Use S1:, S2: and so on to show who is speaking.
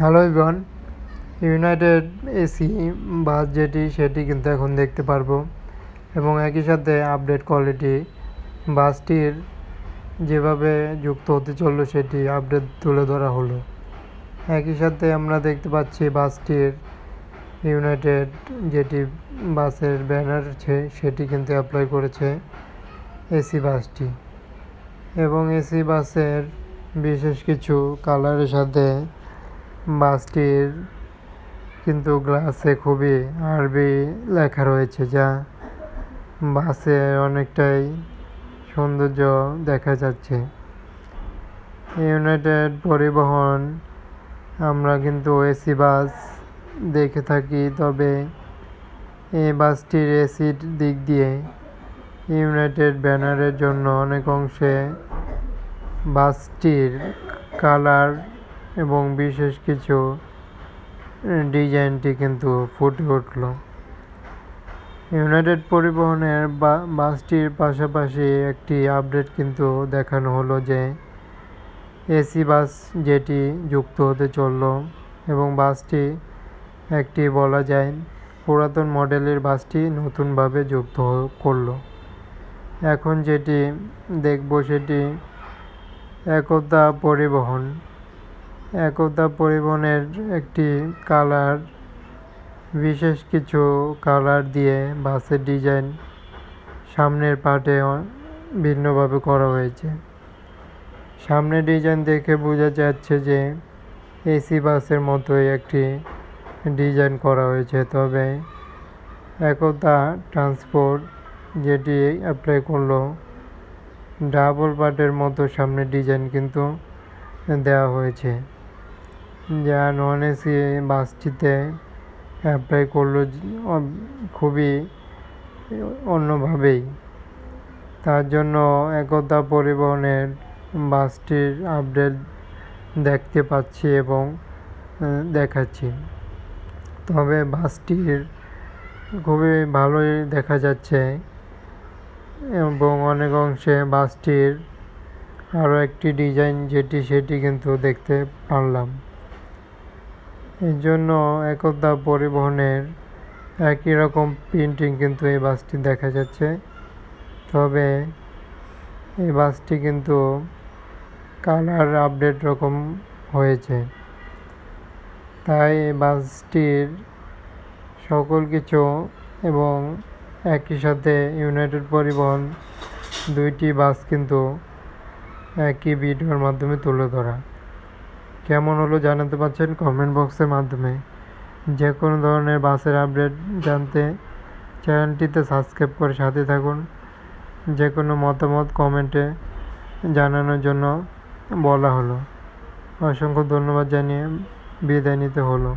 S1: Hello even united AC bus যেটি, সেটি কিন্তু এখন দেখতে পারব। এবং একই সাথে আপডেট কোয়ালিটি বাসটির যেভাবে যুক্ত হতে চলল, সেটি আপডেট তুলে ধরা হলো। একই সাথে আমরা দেখতে পাচ্ছি বাসটির ইউনাইটেড যেটি বাসের ব্যানার আছে সেটি কিন্তু অ্যাপ্লাই করেছে এসি বাসটি। এবং এসি বাসের বিশেষ কিছু কালারের সাথে বাসটির কিন্তু গ্লাসে খুবই আরবি লেখা রয়েছে, যা বাসে অনেকটাই সৌন্দর্য দেখা যাচ্ছে। ইউনাইটেড পরিবহন, আমরা কিন্তু এসি বাস দেখে থাকি, তবে এই বাসটির এসির দিক দিয়ে ইউনাইটেড ব্যানারের জন্য অনেক অংশে বাসটির কালার এবং বিশেষ কিছু ডিজাইনটি কিন্তু ফুটে উঠল। ইউনাইটেড পরিবহনের বাসটির পাশাপাশি একটি আপডেট কিন্তু দেখানো হলো যে, এসি বাস যেটি যুক্ত হতে চলল এবং বাসটি একটি বলা যায় পুরাতন মডেলের বাসটি নতুনভাবে যুক্ত করল। এখন যেটি দেখব সেটি একতা পরিবহন। একতা পরিবহনের একটি কালার, বিশেষ কিছু কালার দিয়ে বাসের ডিজাইন সামনের পার্টে ভিন্নভাবে করা হয়েছে। সামনের ডিজাইন দেখে বোঝা যাচ্ছে যে এসি বাসের মতোই একটি ডিজাইন করা হয়েছে। তবে একতা ট্রান্সপোর্ট যেটি অ্যাপ্লাই করল, ডাবল পার্টের মতো সামনের ডিজাইন কিন্তু দেওয়া হয়েছে। যা নন এসি বাসটিতে অ্যাপ্লাই করল খুবই অন্যভাবেই। তার জন্য একতা পরিবহনের বাসটির আপডেট দেখতে পাচ্ছি এবং দেখাচ্ছি। তবে বাসটির খুবই ভালোই দেখা যাচ্ছে এবং অনেক অংশে বাসটির আরও একটি ডিজাইন যেটি সেটি কিন্তু দেখতে পারলাম। এর জন্য একতা পরিবহনের একই রকম প্রিন্টিং কিন্তু এই বাসটি দেখা যাচ্ছে। তবে এই বাসটি কিন্তু কালার আপডেট রকম হয়েছে। তাই এই বাসটির সকল কিছু এবং একই সাথে ইউনাইটেড পরিবহন দুইটি বাস কিন্তু একই ভিডিওর মাধ্যমে তুলে ধরা। কেমন হলো জানাতে পারছেন কমেন্ট বক্সের মাধ্যমে। যে কোনো ধরনের বাসের আপডেট জানতে চ্যানেলটিতে সাবস্ক্রাইব করে সাথে থাকুন। যে কোনো মতামত কমেন্টে জানানোর জন্য বলা হলো। অসংখ্য ধন্যবাদ জানিয়ে বিদায় নিতে হলো।